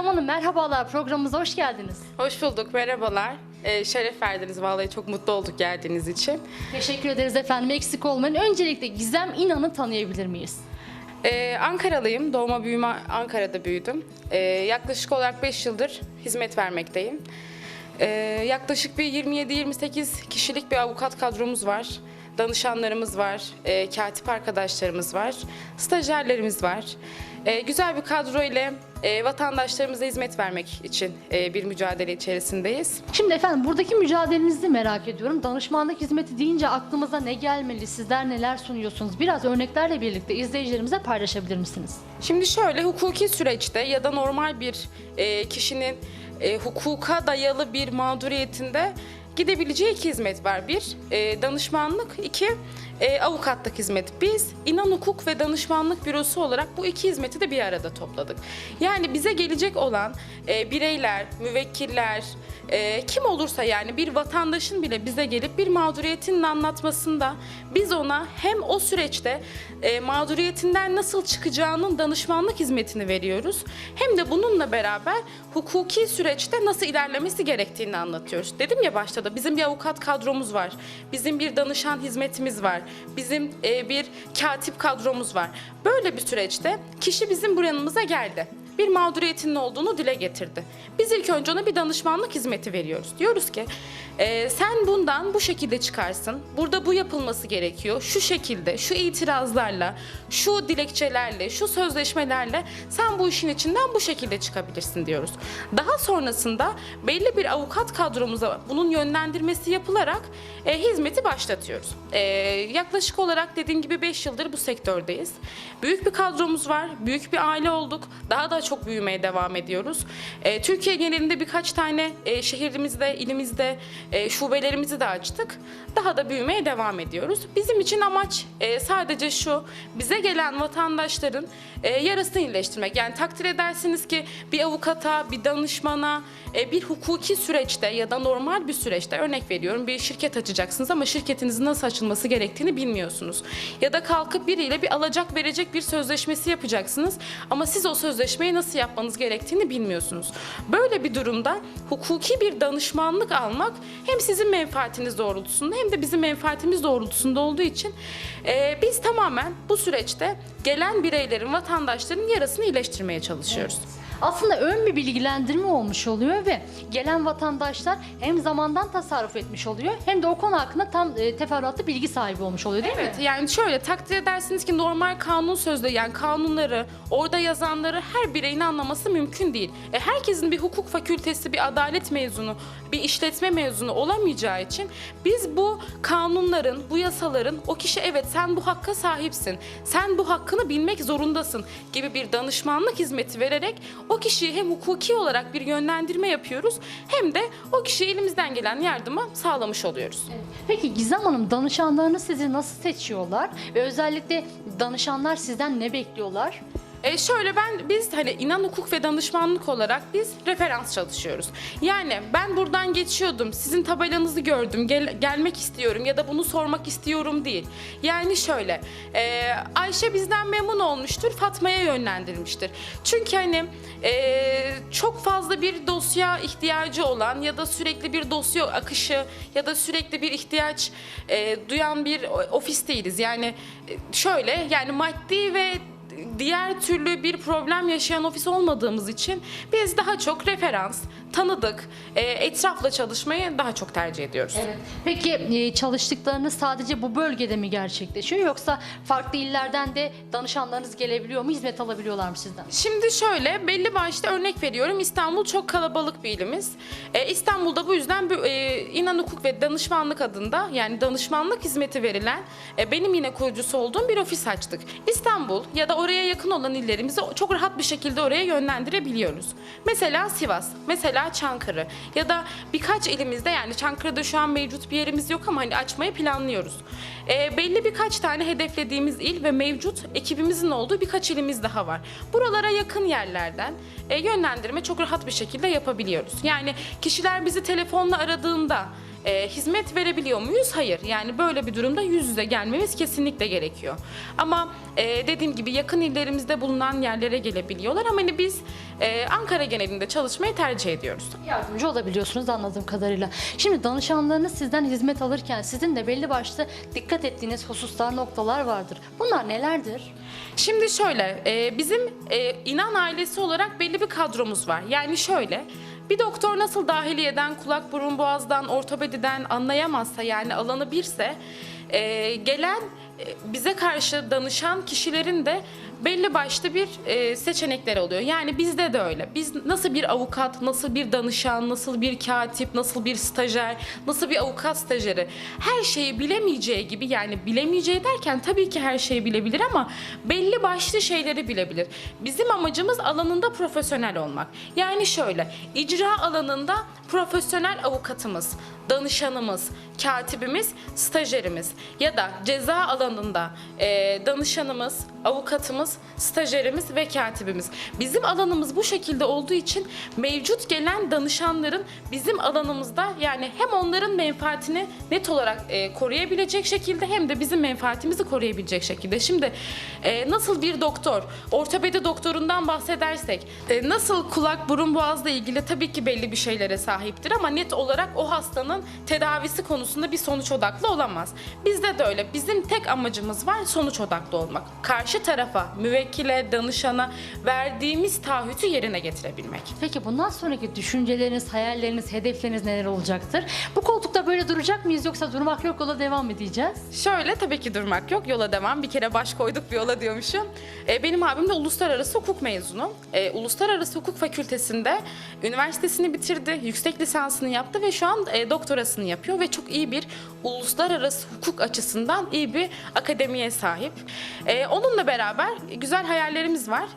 Gizem Hanım merhabalar programımıza hoş geldiniz. Hoş bulduk, merhabalar. Ee, şeref verdiniz vallahi çok mutlu olduk geldiğiniz için. Teşekkür ederiz efendim eksik olmayın. Öncelikle Gizem İnan'ı tanıyabilir miyiz? Ee, Ankaralıyım, doğma büyüme Ankara'da büyüdüm. Ee, yaklaşık olarak 5 yıldır hizmet vermekteyim. Ee, yaklaşık bir 27-28 kişilik bir avukat kadromuz var. Danışanlarımız var, e, katip arkadaşlarımız var, stajyerlerimiz var. Ee, güzel bir kadro ile e, vatandaşlarımıza hizmet vermek için e, bir mücadele içerisindeyiz. Şimdi efendim buradaki mücadelenizi merak ediyorum. Danışmanlık hizmeti deyince aklımıza ne gelmeli? Sizler neler sunuyorsunuz? Biraz örneklerle birlikte izleyicilerimize paylaşabilir misiniz? Şimdi şöyle hukuki süreçte ya da normal bir e, kişinin e, hukuka dayalı bir mağduriyetinde gidebileceği iki hizmet var. Bir, e, danışmanlık. iki e, avukatlık hizmet. Biz İnan Hukuk ve Danışmanlık Bürosu olarak bu iki hizmeti de bir arada topladık. Yani bize gelecek olan e, bireyler, müvekkiller, e, kim olursa yani bir vatandaşın bile bize gelip bir mağduriyetinin anlatmasında biz ona hem o süreçte e, mağduriyetinden nasıl çıkacağının danışmanlık hizmetini veriyoruz. Hem de bununla beraber hukuki süreçte nasıl ilerlemesi gerektiğini anlatıyoruz. Dedim ya başta da bizim bir avukat kadromuz var. Bizim bir danışan hizmetimiz var. Bizim e, bir katip kadromuz var. Böyle bir süreçte kişi bizim buranımıza geldi bir mağduriyetinin olduğunu dile getirdi. Biz ilk önce ona bir danışmanlık hizmeti veriyoruz. Diyoruz ki "E, sen bundan bu şekilde çıkarsın. Burada bu yapılması gerekiyor. Şu şekilde, şu itirazlarla, şu dilekçelerle, şu sözleşmelerle sen bu işin içinden bu şekilde çıkabilirsin diyoruz. Daha sonrasında belli bir avukat kadromuza bunun yönlendirmesi yapılarak e, hizmeti başlatıyoruz. E, yaklaşık olarak dediğim gibi 5 yıldır bu sektördeyiz. Büyük bir kadromuz var, büyük bir aile olduk. Daha da çok büyümeye devam ediyoruz. E, Türkiye genelinde birkaç tane e, şehrimizde, ilimizde e, şubelerimizi de açtık. Daha da büyümeye devam ediyoruz. Bizim için amaç e, sadece şu, bize gelen vatandaşların e, yarasını iyileştirmek. Yani takdir edersiniz ki bir avukata, bir danışmana, e, bir hukuki süreçte ya da normal bir süreçte örnek veriyorum bir şirket açacaksınız ama şirketinizin nasıl açılması gerektiğini bilmiyorsunuz. Ya da kalkıp biriyle bir alacak verecek bir sözleşmesi yapacaksınız ama siz o sözleşmeyi nasıl yapmanız gerektiğini bilmiyorsunuz. Böyle bir durumda hukuki bir danışmanlık almak hem sizin menfaatiniz doğrultusunda hem de bizim menfaatimiz doğrultusunda olduğu için e, biz tamamen bu süreçte gelen bireylerin, vatandaşların yarasını iyileştirmeye çalışıyoruz. Aslında ön bir bilgilendirme olmuş oluyor ve gelen vatandaşlar hem zamandan tasarruf etmiş oluyor hem de o konu hakkında tam e, teferruatlı bilgi sahibi olmuş oluyor değil mi? Evet yani şöyle takdir edersiniz ki normal kanun sözleri yani kanunları orada yazanları her bireyin anlaması mümkün değil. E, herkesin bir hukuk fakültesi, bir adalet mezunu, bir işletme mezunu olamayacağı için biz bu kanunların, bu yasaların o kişi evet sen bu hakka sahipsin, sen bu hakkını bilmek zorundasın gibi bir danışmanlık hizmeti vererek o kişiyi hem hukuki olarak bir yönlendirme yapıyoruz hem de o kişiye elimizden gelen yardımı sağlamış oluyoruz. Peki Gizem Hanım danışanlarını sizi nasıl seçiyorlar ve özellikle danışanlar sizden ne bekliyorlar? E şöyle ben biz hani inan hukuk ve danışmanlık olarak biz referans çalışıyoruz. Yani ben buradan geçiyordum, sizin tabelanızı gördüm, gel- gelmek istiyorum ya da bunu sormak istiyorum değil. Yani şöyle, e, Ayşe bizden memnun olmuştur, Fatma'ya yönlendirmiştir. Çünkü hani e, çok fazla bir dosya ihtiyacı olan ya da sürekli bir dosya akışı ya da sürekli bir ihtiyaç e, duyan bir ofis değiliz. Yani e, şöyle yani maddi ve diğer türlü bir problem yaşayan ofis olmadığımız için biz daha çok referans, tanıdık, e, etrafla çalışmayı daha çok tercih ediyoruz. Peki e, çalıştıklarınız sadece bu bölgede mi gerçekleşiyor yoksa farklı illerden de danışanlarınız gelebiliyor mu, hizmet alabiliyorlar mı sizden? Şimdi şöyle belli başlı örnek veriyorum. İstanbul çok kalabalık bir ilimiz. Ee, İstanbul'da bu yüzden bu, e, İnan Hukuk ve Danışmanlık adında yani danışmanlık hizmeti verilen e, benim yine kurucusu olduğum bir ofis açtık. İstanbul ya da oraya yakın olan illerimizi çok rahat bir şekilde oraya yönlendirebiliyoruz. Mesela Sivas, mesela Çankırı ya da birkaç ilimizde yani Çankırı'da şu an mevcut bir yerimiz yok ama hani açmayı planlıyoruz. E, belli birkaç tane hedeflediğimiz il ve mevcut ekibimizin olduğu birkaç ilimiz daha var. Buralara yakın yerlerden e, yönlendirme çok rahat bir şekilde yapabiliyoruz. Yani kişiler bizi telefonla aradığında e, hizmet verebiliyor muyuz? Hayır. Yani böyle bir durumda yüz yüze gelmemiz kesinlikle gerekiyor. Ama e, dediğim gibi yakın illerimizde bulunan yerlere gelebiliyorlar ama hani biz e, Ankara genelinde çalışmayı tercih ediyoruz. Yardımcı olabiliyorsunuz anladığım kadarıyla. Şimdi danışanlarınız sizden hizmet alırken sizin de belli başlı dikkat ettiğiniz hususlar, noktalar vardır. Bunlar nelerdir? Şimdi şöyle, e, bizim e, inan ailesi olarak belli bir kadromuz var. Yani şöyle, bir doktor nasıl dahiliyeden, kulak burun boğazdan, ortopediden anlayamazsa yani alanı birse, e, gelen e, bize karşı danışan kişilerin de belli başlı bir e, seçenekleri oluyor. Yani bizde de öyle. Biz nasıl bir avukat, nasıl bir danışan, nasıl bir katip, nasıl bir stajyer, nasıl bir avukat stajyeri her şeyi bilemeyeceği gibi yani bilemeyeceği derken tabii ki her şeyi bilebilir ama belli başlı şeyleri bilebilir. Bizim amacımız alanında profesyonel olmak. Yani şöyle icra alanında profesyonel avukatımız, danışanımız, katibimiz, stajyerimiz ya da ceza alanında e, danışanımız, avukatımız, stajyerimiz ve katibimiz. Bizim alanımız bu şekilde olduğu için mevcut gelen danışanların bizim alanımızda yani hem onların menfaatini net olarak e, koruyabilecek şekilde hem de bizim menfaatimizi koruyabilecek şekilde. Şimdi e, nasıl bir doktor, ortopedi doktorundan bahsedersek e, nasıl kulak, burun, boğazla ilgili tabii ki belli bir şeylere sahiptir ama net olarak o hastanın tedavisi konusunda bir sonuç odaklı olamaz. Bizde de öyle. Bizim tek amacımız var sonuç odaklı olmak. Karşı tarafa, müvekkile, danışana verdiğimiz taahhütü yerine getirebilmek. Peki bundan sonraki düşünceleriniz, hayalleriniz, hedefleriniz neler olacaktır? Bu koltukta böyle duracak mıyız yoksa durmak yok yola devam mı edeceğiz? Şöyle tabii ki durmak yok. Yola devam. Bir kere baş koyduk bir yola diyormuşum. E, benim abim de uluslararası hukuk mezunu. E, uluslararası hukuk fakültesinde üniversitesini bitirdi. Yüksek lisansını yaptı ve şu an e, doktorasını yapıyor ve çok iyi bir uluslararası hukuk açısından iyi bir akademiye sahip. E, onunla beraber güzel hayallerimiz var.